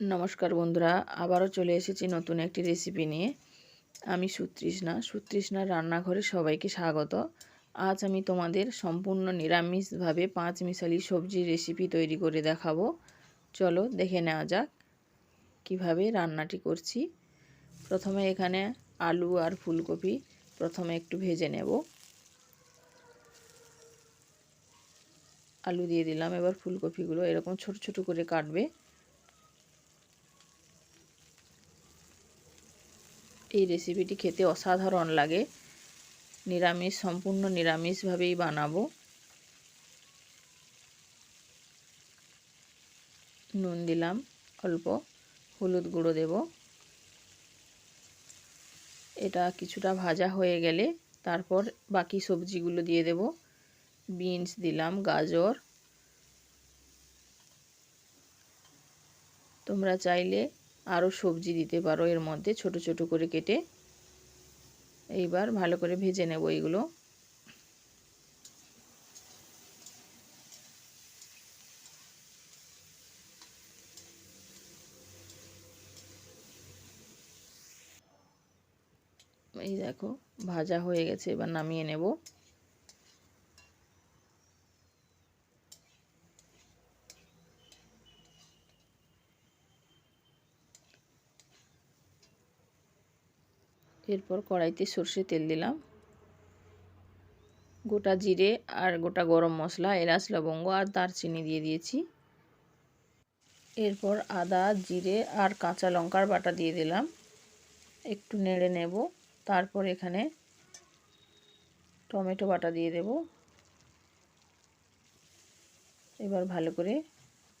নমস্কার বন্ধুরা, আবারও চলে এসেছি নতুন একটি রেসিপি নিয়ে। আমি সুতৃষ্ণা, সুতৃষ্ণার রান্নাঘরে সবাইকে স্বাগত। আজ আমি তোমাদের সম্পূর্ণ নিরামিষভাবে পাঁচ মিশালি সবজির রেসিপি তৈরি করে দেখাবো। চলো দেখে নেওয়া যাক কীভাবে রান্নাটি করছি। প্রথমে এখানে আলু আর ফুলকপি প্রথমে একটু ভেজে নেব। আলু দিয়ে দিলাম, এবার ফুলকপিগুলো এরকম ছোট ছোট করে কাটবে। এই রেসিপিটি খেতে অসাধারণ লাগে। নিরামিষ, সম্পূর্ণ নিরামিষভাবেই বানাবো। নুন দিলাম, অল্প হলুদ গুঁড়ো দেব। এটা কিছুটা ভাজা হয়ে গেলে তারপর বাকি সবজিগুলো দিয়ে দেব। বিনস দিলাম, গাজর। তোমরা চাইলে আরও সবজি দিতে পারো এর মধ্যে, ছোট ছোট করে কেটে। এইবার ভালো করে ভেজে নেব এইগুলো এই দেখো, ভাজা হয়ে গেছে, এবার নামিয়ে নেব। এরপর কড়াইতে সর্ষে তেল দিলাম। গোটা জিরে আর গোটা গরম মশলা, এলাচ, লবঙ্গ আর দারচিনি দিয়ে দিয়েছি। এরপর আদা, জিরে আর কাঁচা লঙ্কার বাটা দিয়ে দিলাম। একটু নেড়ে নেব, তারপর এখানে টমেটো বাটা দিয়ে দেব। এবার ভালো করে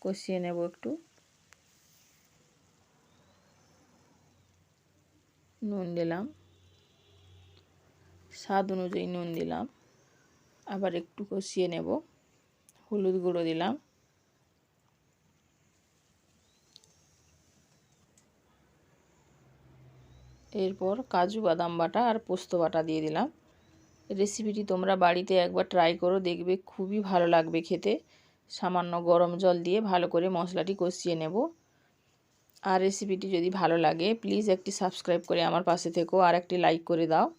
কষিয়ে নেব একটু। নুন দিলাম। স্বাদ অনুযায়ী নুন দিলাম। আবার একটু কষিয়ে নেব। হলুদ গুঁড়ো দিলাম। এরপর কাজু বাদাম বাটা আর পোস্ত বাটা দিয়ে দিলাম। রেসিপিটি তোমরা বাড়িতে একবার ট্রাই করো, দেখবে খুবই ভালো লাগবে খেতে। সামান্য গরম জল দিয়ে ভালো করে মশলাটি কষিয়ে নেব। আর রেসিপিটি যদি ভালো লাগে, প্লিজ একটি সাবস্ক্রাইব করে আমার পাশে থেকো, আর একটি লাইক করে দাও।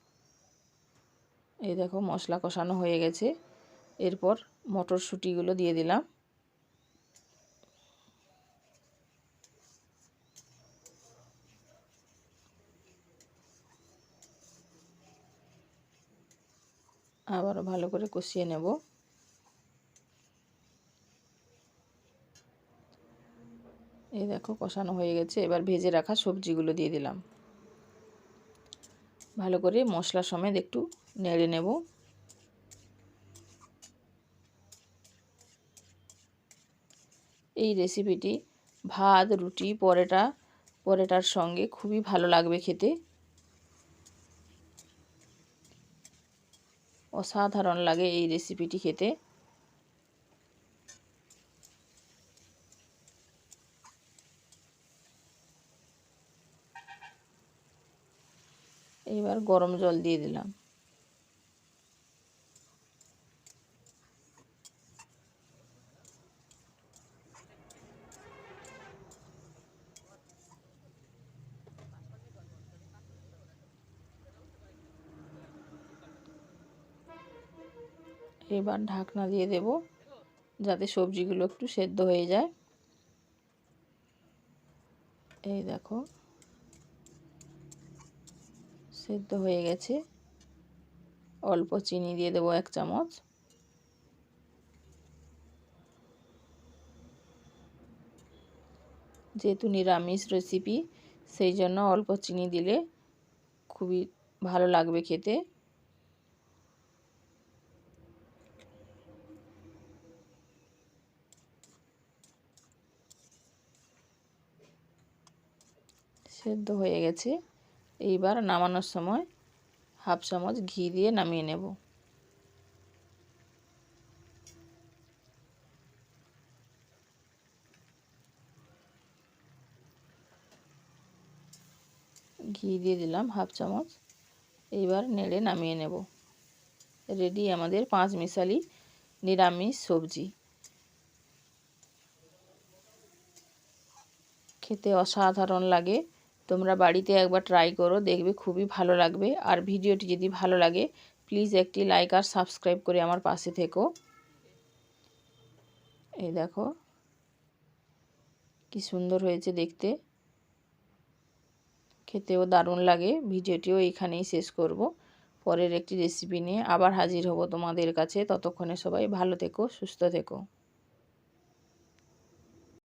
এই দেখো মশলা কষানো হয়ে গেছে। এরপর মটরশুঁটিগুলো দিয়ে দিলাম। আবারও ভালো করে কষিয়ে নেব। এই দেখো কষানো হয়ে গেছে। এবার ভেজে রাখা সবজিগুলো দিয়ে দিলাম। ভালো করে মশলা সমেত একটু নেড়ে নেব। এই রেসিপিটি ভাত, রুটি, পরোটা, পরোটার সঙ্গে খুবই ভালো লাগবে খেতে। অসাধারণ লাগে এই রেসিপিটি খেতে। এবার গরম জল দিয়ে দিলাম। এবার ঢাকনা দিয়ে দেব যাতে সবজিগুলো একটু সেদ্ধ হয়ে যায়। এই দেখো, সেদ্ধ হয়ে গেছে। অল্প চিনি দিয়ে দেবো এক চামচ। যেহেতু নিরামিষ রেসিপি সেই জন্য অল্প চিনি দিলে খুবই ভালো লাগবে খেতে। সেদ্ধ হয়ে গেছে। এইবার নামানোর সময় হাফ চামচ ঘি দিয়ে নামিয়ে নেব। ঘি দিয়ে দিলাম হাফ চামচ। এইবার নেড়ে নামিয়ে নেব। রেডি আমাদের পাঁচ মিশালি নিরামিষ সবজি। খেতে অসাধারণ লাগে। তোমরা বাড়িতে একবার ট্রাই করো, দেখবে খুবই ভালো লাগবে। আর ভিডিওটি যদি ভালো লাগে প্লিজ একটি লাইক আর সাবস্ক্রাইব করে আমার পাশে থেকো। এই দেখো, কি সুন্দর হয়েছে দেখতে। খেতেও দারুণ লাগে, ভিডিওটিও এখানেই শেষ করব। পরের একটি রেসিপি নিয়ে আবার হাজির হব তোমাদের কাছে। ততক্ষণে সবাই ভালো থেকো, সুস্থ থেকো।